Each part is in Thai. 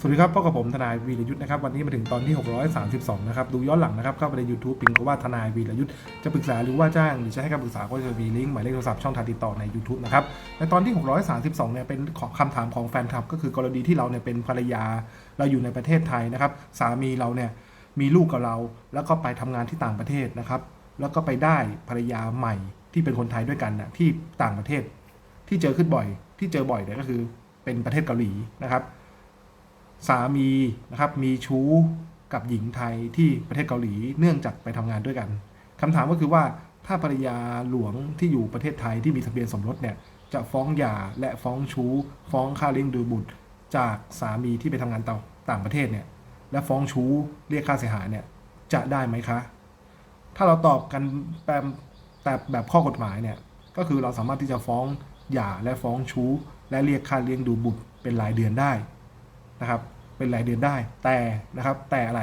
สวัสดีครับพบกับผมทนายวีรยุทธ์นะครับวันนี้มาถึงตอนที่ 632 นะครับ ดูย้อนหลังนะครับเข้าไปใน YouTube พิมพ์คำว่าทนายวีรยุทธ์จะปรึกษาหรือว่าจ้างหรือจะให้คำปรึกษาก็จะมีลิงก์หมายเลขโทรศัพท์ช่องทางติดต่อใน YouTube นะครับในตอนที่ 632 เนี่ยเป็นขอคำถามของแฟนคลับ ก็คือกรณีที่เราเนี่ยเป็นภรรยาเราอยู่ในประเทศไทยนะครับสามีเราเนี่ยมีลูกกับเรา แล้วก็ไปทำงานที่ต่างประเทศนะครับแล้วก็ไปได้ภรรยาใหม่ที่เป็นคนไทยด้วยกันนะที่ต่างประเทศ ที่เจอขึ้นบ่อยที่เจอบ่อยเนี่ยก็คือเป็นประเทศเกาหลีนะครับ สามีนะครับมีชู้กับหญิงไทยที่ประเทศเกาหลีเนื่องจากไปทำงานด้วยกันคำถามก็คือว่าถ้าภรรยาหลวงที่อยู่ประเทศไทยที่มีทะเบียนสมรสเนี่ยจะฟ้องหย่าและฟ้องชู้ ฟ้องค่าเลี้ยงดูบุตร จากสามีที่ไปทำงานต่างต่างประเทศเนี่ยและฟ้องชู้เรียกค่าเสียหายเนี่ยจะได้ไหมคะ ถ้าเราตอบกันแบบแต่แบบข้อกฎหมายเนี่ยก็คือเราสามารถที่จะฟ้องหย่าและฟ้องชู้ และเรียกค่าเลี้ยงดูบุตรเป็นรายเดือนได้ นะครับเป็นรายเดือนได้แต่นะครับแต่อะไร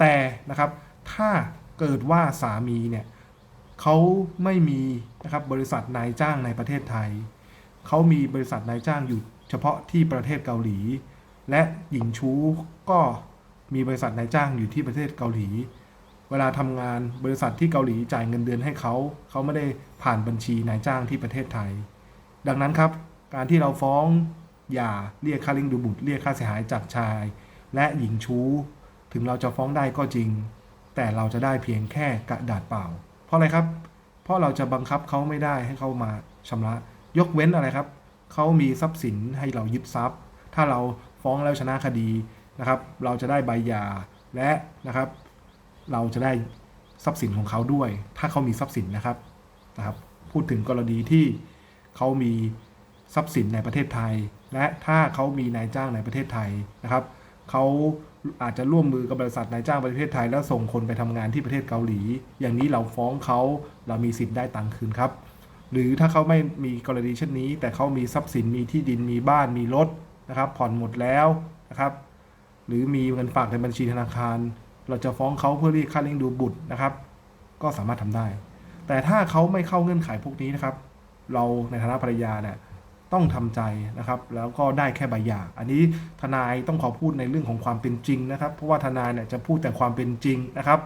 แต่นะครับถ้าเกิดว่าสามีเนี่ยเขาไม่มีนะครับบริษัทนายจ้างในประเทศไทย เขามีบริษัทนายจ้างอยู่เฉพาะที่ประเทศเกาหลี และหญิงชู้ก็มีบริษัทนายจ้างอยู่ที่ประเทศเกาหลี เวลาทำงานบริษัทที่เกาหลีจ่ายเงินเดือนให้เขาเขาไม่ได้ผ่านบัญชีนายจ้างที่ประเทศไทย ดังนั้นครับการที่เราฟ้อง ย่าเรียกค่าเลี้ยงดูบุตร เรียกค่าเสียหายจากชาย และหญิงชู้ ถึงเราจะฟ้องได้ก็จริง แต่เราจะได้เพียงแค่กระดาษเปล่า เพราะอะไรครับ เพราะเราจะบังคับเขาไม่ได้ให้เขามาชำระ ยกเว้นอะไรครับเขามีทรัพย์สินให้เรายึดทรัพย์ ถ้าเราฟ้องแล้วชนะคดีนะครับ เราจะได้ใบยาและนะครับ เราจะได้ทรัพย์สินของเขาด้วย ถ้าเขามีทรัพย์สินนะครับนะครับ พูดถึงกรณีที่เขามี ทรัพย์สินในประเทศไทย และถ้าเขามีนายจ้างในประเทศไทยนะครับเขาอาจจะร่วมมือกับบริษัทนายจ้างประเทศไทย แล้วส่งคนไปทำงานที่ประเทศเกาหลี อย่างนี้เราฟ้องเขาเรามีสิทธิ์ได้ตังค์คืนครับ หรือถ้าเขาไม่มีกรณีเช่นนี้ แต่เขามีทรัพย์สินมีที่ดินมีบ้านมีรถนะครับ ผ่อนหมดแล้วนะครับหรือมีเงินฝากในบัญชีธนาคาร เราจะฟ้องเขาเพื่อเรียกค่าเลี้ยงดูบุตรนะครับ ก็สามารถทำได้ แต่ถ้าเขาไม่เข้าเงื่อนไขพวกนี้นะครับ เราในฐานะภรรยาเนี่ย ต้องทำใจนะครับ แล้วก็ได้แค่ใบหย่าอันนี้ทนายต้องขอพูดในเรื่องของความเป็นจริงนะครับ เพราะว่าทนายเนี่ยจะพูดแต่ความเป็นจริงนะครับ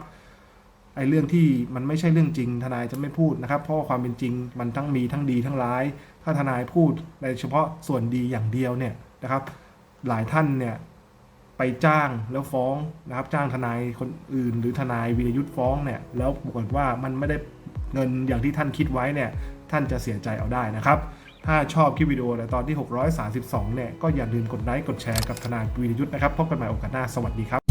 ไอ้เรื่องที่มันไม่ใช่เรื่องจริง ทนายจะไม่พูดนะครับ เพราะว่าความเป็นจริงมันทั้งมีทั้งดีทั้งร้าย ถ้าทนายพูดในเฉพาะส่วนดีอย่างเดียวเนี่ยนะครับ หลายท่านเนี่ยไปจ้างแล้วฟ้องนะครับ จ้างทนายคนอื่น หรือทนายวีรยุทธ์ฟ้องเนี่ยแล้วปรากฏว่ามันไม่ได้เงินอย่างที่ท่านคิดไว้เนี่ยท่านจะเสียใจเอาได้นะครับ ถ้าชอบคลิปวิดีโอในตอนที่ 632 เนี่ย ก็อย่าลืมกดไลค์ กดแชร์กับธนาวีรยุทธ์นะครับ พบกันใหม่โอกาสหน้า สวัสดีครับ